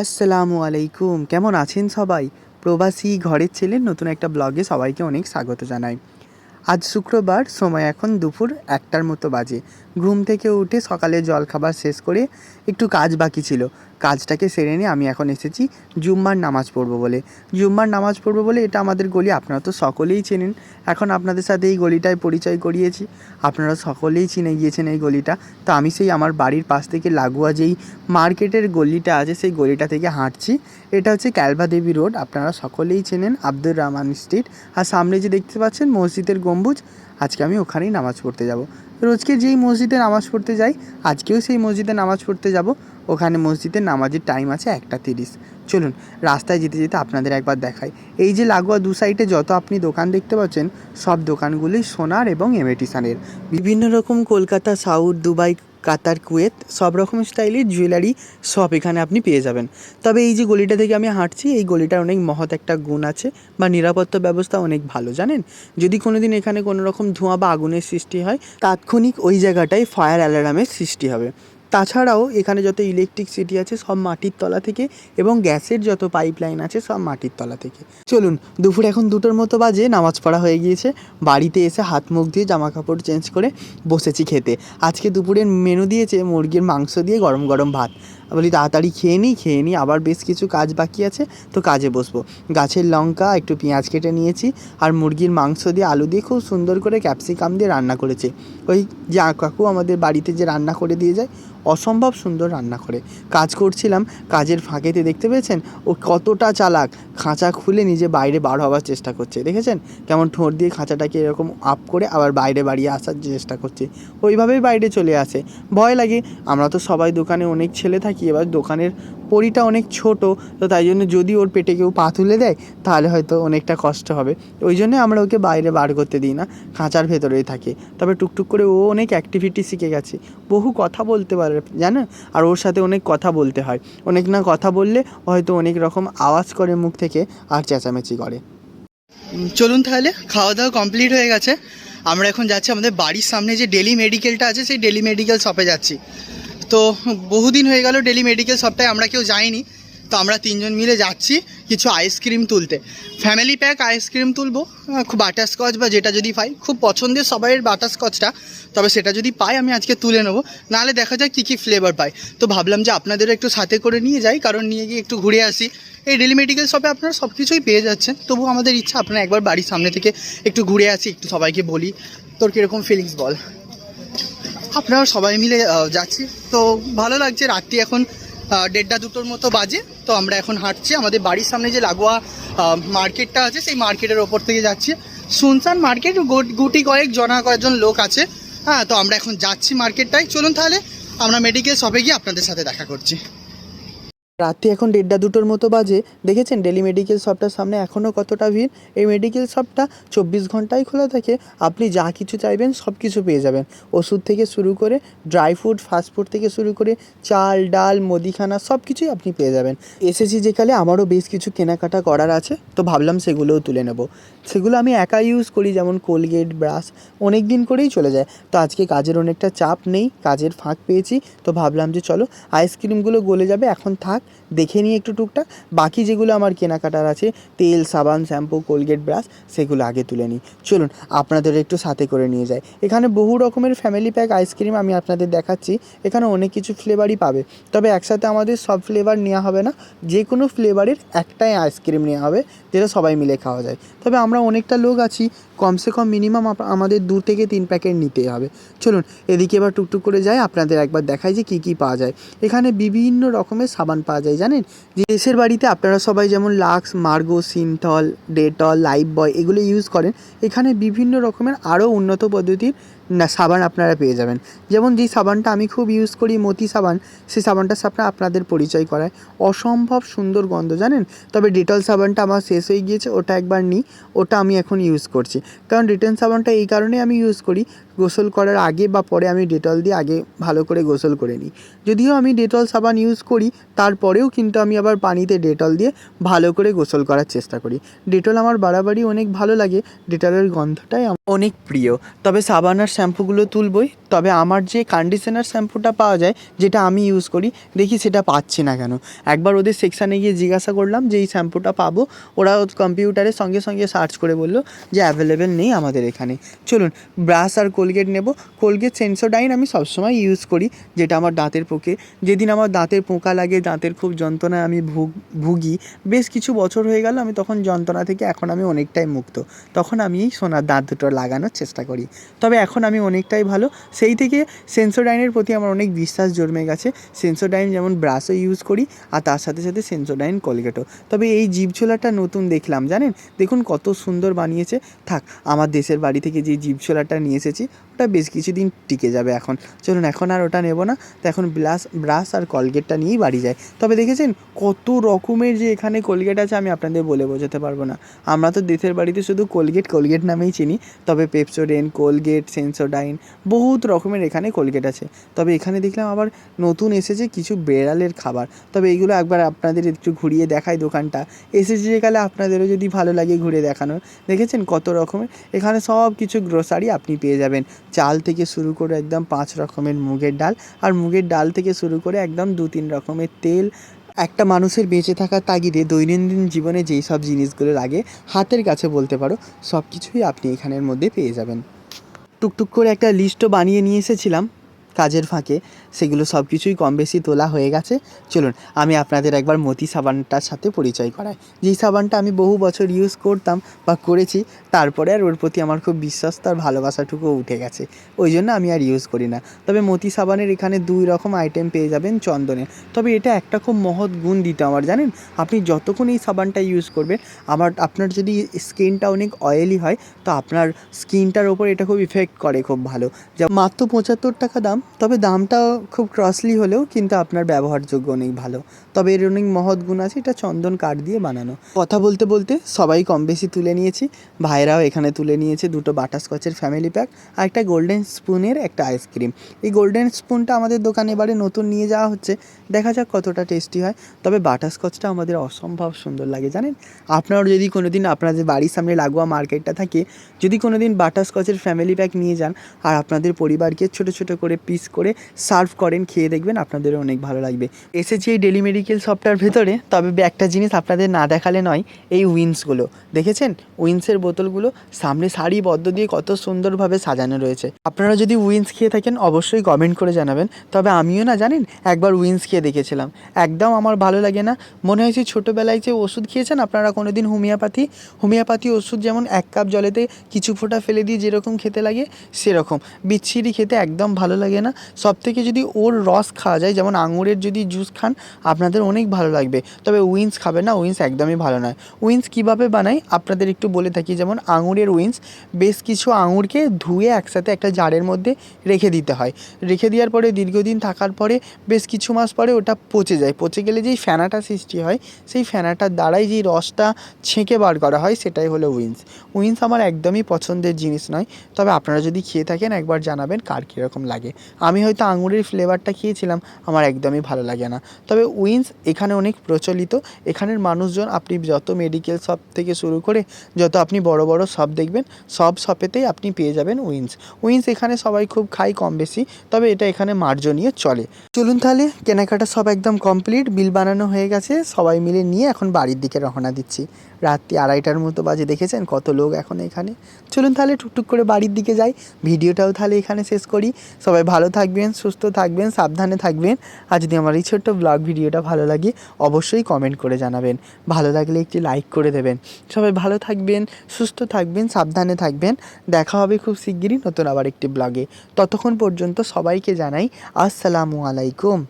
আসসালামু আলাইকুম। কেমন আছেন সবাই? প্রবাসী ঘরের ছেলে নতুন একটা ব্লগে সবাইকে অনেক স্বাগত জানাই। আজ শুক্রবার, সময় এখন দুপুর একটার মতো বাজে। ঘুম থেকে উঠে সকালে জল খাবার শেষ করে একটু কাজ বাকি ছিল। কাজটাকে সেরে নিয়ে আমি এখন এসেছি জুম্মার নামাজ পড়ব বলে। জুম্মার নামাজ পড়ব বলে এটা আমাদের গলি, আপনারা তো সকলেই চেনেন। এখন আপনাদের সাথে এই গলিটায় পরিচয় করিয়েছি। আপনারা সকলেই চিনে গিয়েছেন এই গলিটা। তো আমি সেই আমার বাড়ির পাশ থেকে লাগোয়া যেই মার্কেটের গলিটা আছে, সেই গলিটা থেকে হাঁটছি। এটা হচ্ছে ক্যালভা দেবী রোড, আপনারা সকলেই চেনেন, আব্দুর রহমান স্ট্রিট। আর সামনে যে দেখতে পাচ্ছেন মসজিদের গম্বুজ, আজকে আমি ওখানেই নামাজ পড়তে যাব। রোজকে যেই মসজিদে নামাজ পড়তে যাই আজকেও সেই মসজিদে নামাজ পড়তে যাব। ওখানে মসজিদের নামাজের টাইম আছে একটা তিরিশ। চলুন, রাস্তায় যেতে যেতে আপনাদের একবার দেখাই। এই যে লাগোয়া দু সাইডে যত আপনি দোকান দেখতে পাচ্ছেন, সব দোকানগুলি সোনার এবং এমেটিসানের বিভিন্ন রকম Kolkata, south, Dubai, Qatar, Kuwait, সব রকম স্টাইলের জুয়েলারি সব এখানে আপনি পেয়ে যাবেন। তবে এই যে গলিটা থেকে আমি হাঁটছি, এই গলিটার অনেক মহৎ একটা গুণ আছে বা নিরাপত্তা ব্যবস্থা অনেক ভালো, জানেন? যদি কোনো দিন এখানে কোনো রকম ধোঁয়া বা আগুনের সৃষ্টি হয়, তাৎক্ষণিক ওই জায়গাটায় ফায়ার অ্যালার্মের সৃষ্টি হবে। তাছাড়াও এখানে যত ইলেকট্রিক সিটি আছে, সব মাটির তলা থেকে এবং গ্যাসের যত পাইপ লাইন আছে, সব মাটির তলা থেকে। চলুন, দুপুর এখন দুটোর মতো বাজে, নামাজ পড়া হয়ে গিয়েছে। বাড়িতে এসে হাত মুখ দিয়ে জামা কাপড় চেঞ্জ করে বসেছি খেতে। আজকে দুপুরের মেনু দিয়েছে মুরগির মাংস দিয়ে গরম গরম ভাত। বলি, তাড়াতাড়ি খেয়ে নিই খেয়ে নিই আবার বেশ কিছু কাজ বাকি আছে, তো কাজে বসবো। গাছের লঙ্কা, একটু পেঁয়াজ কেটে নিয়েছি, আর মুরগির মাংস দিয়ে আলু দিয়ে খুব সুন্দর করে ক্যাপসিকাম দিয়ে রান্না করেছে। ওই যে কাকু আমাদের বাড়িতে যে রান্না করে দিয়ে যায়, অসম্ভব সুন্দর রান্না করে। কাজ করছিলাম, কাজের ফাঁকেতে দেখতে পেয়েছেন? ও কতটা চালাক। খাঁচা খুলে নিজে বাইরে বার হওয়ার চেষ্টা করছে, দেখেছেন? কেমন ঠোঁট দিয়ে খাঁচাটাকে এরকম আপ করে আবার বাইরে বাড়িয়ে আসার চেষ্টা করছে। ওইভাবেই বাইরে চলে আসে। ভয় লাগে। আমরা তো সবাই দোকানে অনেক ছেলে থাকি এবার দোকানের পরিটা অনেক ছোট, তো তাই জন্য যদি ওর পেটে কেউ পা তুলে দেয়, তাহলে হয়তো অনেকটা কষ্ট হবে। ওই জন্য আমরা ওকে বাইরে বার করতে দিই না, খাঁচার ভেতরেই থাকে। তবে টুকটুক করে ও অনেক অ্যাক্টিভিটি শিখে গেছে। বহু কথা বলতে পারে, জানো? আর ওর সাথে অনেক কথা বলতে হয়। অনেক না কথা বললে হয়তো অনেক রকম আওয়াজ করে মুখ থেকে আর চেঁচামেচি করে। চলুন তাহলে খাওয়া দাওয়া কমপ্লিট হয়ে গেছে। আমরা এখন যাচ্ছি আমাদের বাড়ির সামনে যে ডেলি মেডিকেলটা আছে, সেই ডেলি মেডিকেল শপে যাচ্ছি। তো বহুদিন হয়ে গেল ডেলি মেডিকেল শপটায় আমরা কেউ যাইনি। তো আমরা তিনজন মিলে যাচ্ছি কিছু আইসক্রিম তুলতে। ফ্যামিলি প্যাক আইসক্রিম তুলবো খুব বাটারস্কচ বা যেটা যদি পাই। খুব পছন্দের সবাইয়ের বাটারস্কচটা তবে সেটা যদি পাই, আমি আজকে তুলে নেব। নাহলে দেখা যাক কী কী ফ্লেভার পাই। তো ভাবলাম যে আপনাদেরও একটু সাথে করে নিয়ে যাই, কারণ নিয়ে গিয়ে একটু ঘুরে আসি। এই ডেলি মেডিকেল শপে আপনারা সব কিছুই পেয়ে যাচ্ছেন। তবু আমাদের ইচ্ছা, আপনারা একবার বাড়ির সামনে থেকে একটু ঘুরে আসি, একটু সবাইকে বলি। তোর কীরকম ফিলিংস বল? আপনারা সবাই মিলে যাচ্ছি। তো ভালো লাগছে, রাত্রি এখন দেড়টা দুটোর মতো বাজে। তো আমরা এখন হাঁটছি। আমাদের বাড়ির সামনে যে লাগোয়া মার্কেটটা আছে, সেই মার্কেটের ওপর থেকে যাচ্ছি। শুনশান মার্কেট গুটি কয়েক, জনা কয়েকজন লোক আছে। হ্যাঁ তো আমরা এখন যাচ্ছি মার্কেটটাই চলুন তাহলে, আমরা মেডিকেল শপে গিয়ে আপনাদের সাথে দেখা করছি। রাত্রি এখন দেড়টা দুটোর মতো বাজে। দেখেছেন? ডেলি মেডিকেল শপটার সামনে এখনও কতটা ভিড়? এই মেডিকেল শপটা চব্বিশ ঘন্টাই খোলা থাকে। আপনি যা কিছু চাইবেন সব কিছু পেয়ে যাবেন। ওষুধ থেকে শুরু করে ড্রাই ফ্রুট ফাস্টফুড থেকে শুরু করে চাল, ডাল, মুদিখানা সব কিছুই আপনি পেয়ে যাবেন। এসেছি যেকালে আমারও বেশ কিছু কেনাকাটা করার আছে, তো ভাবলাম সেগুলোও তুলে নেব। সেগুলো আমি একা ইউজ করি, যেমন কোলগেট ব্রাশ অনেক দিন করেই চলে যায়। তো আজকে কাজের অনেকটা চাপ নেই, কাজের ফাঁক পেয়েছি, তো ভাবলাম যে চলো আইসক্রিমগুলো গলে যাবে, এখন থাক। দেখে নিই একটু টুকটাক। বাকি যেগুলো আমার কেনাকাটার আছে, তেল, সাবান, শ্যাম্পু, কোলগেট ব্রাশ, সেগুলো আগে তুলে নিই। চলুন, আপনাদের একটু সাথে করে নিয়ে যাই। এখানে বহু রকমের ফ্যামিলি প্যাক আইসক্রিম আমি আপনাদের দেখাচ্ছি। এখানে অনেক কিছু ফ্লেভারই পাবে। তবে একসাথে আমাদের সব ফ্লেভার নেওয়া হবে না। যে কোনো ফ্লেভারের একটাই আইসক্রিম নেওয়া হবে, যেটা সবাই মিলে খাওয়া যায়। তবে আমরা অনেকটা লোক আছি, কমসে কম মিনিমাম আমাদের দু থেকে তিন প্যাকেট নিতেই হবে। চলুন, এদিকে এবার টুকটুক করে যাই। আপনাদের একবার দেখাই যে কী কী পাওয়া যায়। এখানে বিভিন্ন রকমের সাবান পাওয়া যায়, জানেন? দেশের বাড়িতে আপনারা সবাই যেমন Lux, Margo, Cinthol, Dettol Lifebuoy এগুলো ইউজ করেন, এখানে বিভিন্ন রকমের আরও উন্নত পদ্ধতির না, সাবান আপনারা পেয়ে যাবেন। যেমন যেই সাবানটা আমি খুব ইউজ করি, মতি সাবান, সেই সাবানটার সাথে আপনাদের পরিচয় করায়। অসম্ভব সুন্দর গন্ধ, জানেন? তবে ডেটল সাবানটা আমার শেষ হয়ে গিয়েছে, ওটা একবার নিই, ওটা আমি এখন ইউজ করছি। কারণ ডেটল সাবানটা এই কারণে আমি ইউজ করি, গোসল করার আগে বা পরে আমি ডেটল দিয়ে আগে ভালো করে গোসল করে নিই। যদিও আমি ডেটল সাবান ইউজ করি, তারপরেও কিন্তু আমি আবার পানিতে ডেটল দিয়ে ভালো করে গোসল করার চেষ্টা করি। ডেটল আমার বাড়াবাড়ি অনেক ভালো লাগে ডেটলের গন্ধটাই অনেক প্রিয়। তবে সাবান আর শ্যাম্পুগুলো তুলবই, তবে আমার যে কন্ডিশনার শ্যাম্পুটা পাওয়া যায়, যেটা আমি ইউজ করি, দেখি সেটা পাচ্ছি না কেন। একবার ওদের সেকশানে গিয়ে জিজ্ঞাসা করলাম যে, এই শ্যাম্পুটা পাবো? ওরা কম্পিউটারে সঙ্গে সঙ্গে সার্চ করে বলল যে অ্যাভেলেবেল নেই আমাদের এখানে। চলুন ব্রাশ আর কোলগেট নেব। কোলগেট সেন্সোডাইন আমি সবসময় ইউজ করি, যেটা আমার দাঁতের পোকে যেদিন আমার দাঁতের পোকা লাগে, দাঁতের খুব যন্ত্রণায় আমি ভুগ, ভুগি, বেশ কিছু বছর হয়ে গেল, আমি তখন যন্ত্রণা থেকে এখন আমি অনেকটাই মুক্ত। তখন আমি এই সোনার দাঁত দুটো লাগানোর চেষ্টা করি। তবে এখন আমি অনেকটাই ভালো। সেই থেকে সেন্সোডাইনের প্রতি আমার অনেক বিশ্বাস জন্মে গেছে। সেন্সোডাইন যেমন ব্রাশও ইউজ করি, আর তার সাথে সাথে সেন্সোডাইন কোলগেটও তবে এই জিভ ছোলাটা নতুন দেখলাম, জানেন? দেখুন কত সুন্দর বানিয়েছে। থাক, আমার দেশের বাড়ি থেকে যে জিভ ছোলাটা নিয়ে এসেছি, ওটা বেশ কিছুদিন টিকে যাবে এখন। চলুন, এখন আর ওটা নেব না। তো এখন ব্রাশ ব্রাশ আর কলগেটটা নিয়েই বাড়ি যায় তবে দেখেছেন, কত রকমের যে এখানে কোলগেট আছে, আমি আপনাদের বলে বোঝাতে পারব না। আমরা তো দেশের বাড়িতে শুধু কোলগেট কোলগেট নামেই চিনি। তবে পেপসোডেন কোলগেট সেন্সোডাইন বহুত রকমের এখানে কোলগেট আছে। তবে এখানে দেখলাম আবার নতুন এসেছে কিছু বেড়ালের খাবার। তবে এইগুলো একবার আপনাদের একটু ঘুরিয়ে দেখাই দোকানটা। এসেছে যেকালে আপনাদেরও যদি ভালো লাগে ঘুরে দেখানো। দেখেছেন কত রকমের? এখানে সব কিছু গ্রোসারি আপনি পেয়ে যাবেন। চাল থেকে শুরু করে একদম পাঁচ রকমের মুগের ডাল। আর মুগের ডাল থেকে শুরু করে একদম দু তিন রকমের তেল। একটা মানুষের বেঁচে থাকার তাগিদে দৈনন্দিন জীবনে যেই সব জিনিসগুলো লাগে, হাতের কাছে বলতে পারো সব কিছুই আপনি এখানের মধ্যে পেয়ে যাবেন। টুকটুক করে একটা লিস্টও বানিয়ে নিয়ে এসেছিলাম। কাজের ফাঁকে, সেগুলো সব কিছুই কম বেশি তোলা হয়ে গেছে। চলুন, আমি আপনাদের একবার মতি সাবানটার সাথে পরিচয় করাই। যেই সাবানটা আমি বহু বছর ইউজ করতাম বা করেছি, তারপরে আর ওর প্রতি আমার খুব বিশ্বাস তার ভালোবাসাটুকু উঠে গেছে। ওই জন্য আমি আর ইউজ করি না। তবে মতি সাবানের এখানে দুই রকম আইটেম পেয়ে যাবেন চন্দনের তবে এটা একটা খুব মহৎ গুণ দিতে আমার, জানেন? আপনি যতক্ষণ এই সাবানটা ইউজ করবেন, আমার, আপনার যদি স্কিনটা অনেক অয়েলি হয়, তো আপনার স্কিনটার ওপর এটা খুব ইফেক্ট করে খুব ভালো। যা মাত্র পঁচাত্তর টাকা দাম তবে দামটা খুব ক্রসলি হলেও কিন্তু আপনার ব্যবহারযোগ্য অনেক ভালো। তবে এর অনেক মহৎ গুণ আছে, এটা চন্দন কাঠ দিয়ে বানানো। কথা বলতে বলতে সবাই কম বেশি তুলে নিয়েছি। ভাইরাও এখানে তুলে নিয়েছে দুটো বাটারস্কচের ফ্যামিলি প্যাক আর একটা গোল্ডেন স্পুনের একটা আইসক্রিম এই গোল্ডেন স্পুনটা আমাদের দোকানে এবারে নতুন নিয়ে যাওয়া হচ্ছে। দেখা যাক কতটা টেস্টি হয়। তবে বাটারস্কচটা আমাদের অসম্ভব সুন্দর লাগে, জানেন? আপনার যদি কোনো দিন আপনাদের বাড়ির সামনে লাগোয়া মার্কেটটা থাকে, যদি কোনো দিন বাটারস্কচের ফ্যামিলি প্যাক নিয়ে যান আর আপনাদের পরিবারকে ছোটো ছোটো করে পিস করে সার্ভ করেন, খেয়ে দেখবেন আপনাদেরও অনেক ভালো লাগবে। এসেছি এই ডেলি মেডিকেল শপটার ভেতরে, তবে একটা জিনিস আপনাদের না দেখালে নয়, এই উইন্সগুলো দেখেছেন? উইন্সের বোতলগুলো সামনে সারিবদ্ধ দিয়ে কত সুন্দরভাবে সাজানো রয়েছে। আপনারা যদি উইন্স খেয়ে থাকেন, অবশ্যই কমেন্ট করে জানাবেন। তবে আমিও না, জানেন? একবার উইন্স খেয়ে দেখেছিলাম। একদম আমার ভালো লাগে না। মনে হয়েছে ছোটোবেলায় যে ওষুধ খেয়েছেন আপনারা কোনো দিন হোমিওপ্যাথি? হোমিওপ্যাথি ওষুধ যেমন এক কাপ জলেতে কিছু ফোঁটা ফেলে দিয়ে যেরকম খেতে লাগে, সেরকম। বিচ্ছিরি খেতে একদম ভালো লাগে না। সব থেকে যদি ওর রস খাওয়া যায়, যেমন আঙুরের যদি জুস খান আপনাদের অনেক ভালো লাগবে। তবে উইন্স খাবে না, উইন্স একদমই ভালো নয়। উইন্স কীভাবে বানাই? আপনাদের একটু বলে থাকি, যেমন আঙুরের উইন্স, বেশ কিছু আঙুরকে ধুয়ে একসাথে একটা জারের মধ্যে রেখে দিতে হয়। রেখে দেওয়ার পরে, দীর্ঘদিন থাকার পরে, বেশ কিছু মাস পরে ওটা পচে যায়। পচে গেলে যেই ফেনাটা সৃষ্টি হয়, সেই ফেনাটার দ্বারাই যেই রসটা ছেঁকে বার করা হয়, সেটাই হলো উইন্স। উইন্স আমার একদমই পছন্দের জিনিস নয়। তবে আপনারা যদি খেয়ে থাকেন, একবার জানাবেন কার কীরকম লাগে। আমি হয়তো আঙুরের ফ্লেভারটা খেয়েছিলাম, আমার একদমই ভালো লাগে না। তবে উইন্স এখানে অনেক প্রচলিত। এখানের মানুষজন আপনি যত মেডিকেল শপ থেকে শুরু করে যত আপনি বড় বড় শপ দেখবেন, সব শপেতেই আপনি পেয়ে যাবেন উইন্স উইন্স এখানে সবাই খুব খায় কম বেশি, তবে এটা এখানে মার্জনীয় চলে। চলুন তাহলে কেনাকাটা সব একদম কমপ্লিট বিল বানানো হয়ে গেছে, সবাই মিলে নিয়ে এখন বাড়ির দিকে রওনা দিচ্ছি। রাত্রি আড়াইটার মতো বাজে, দেখেছেন? কত লোক এখন এখানে। চলুন তাহলে টুকটুক করে বাড়ির দিকে যাই। ভিডিওটাও তাহলে এখানে শেষ করি। সবাই ভালো থাকবেন, সুস্থ থাকবেন, সাবধানে থাকবেন। আর যদি আমার এই ছোট্ট ব্লগ ভিডিওটা ভালো লাগে, অবশ্যই কমেন্ট করে জানাবেন। ভালো লাগলে একটি লাইক করে দেবেন। সবাই ভালো থাকবেন, সুস্থ থাকবেন, সাবধানে থাকবেন। দেখা হবে খুব শিগগিরই নতুন আবার একটি ব্লগে ততক্ষণ পর্যন্ত সবাইকে জানাই, আসসালামু আলাইকুম।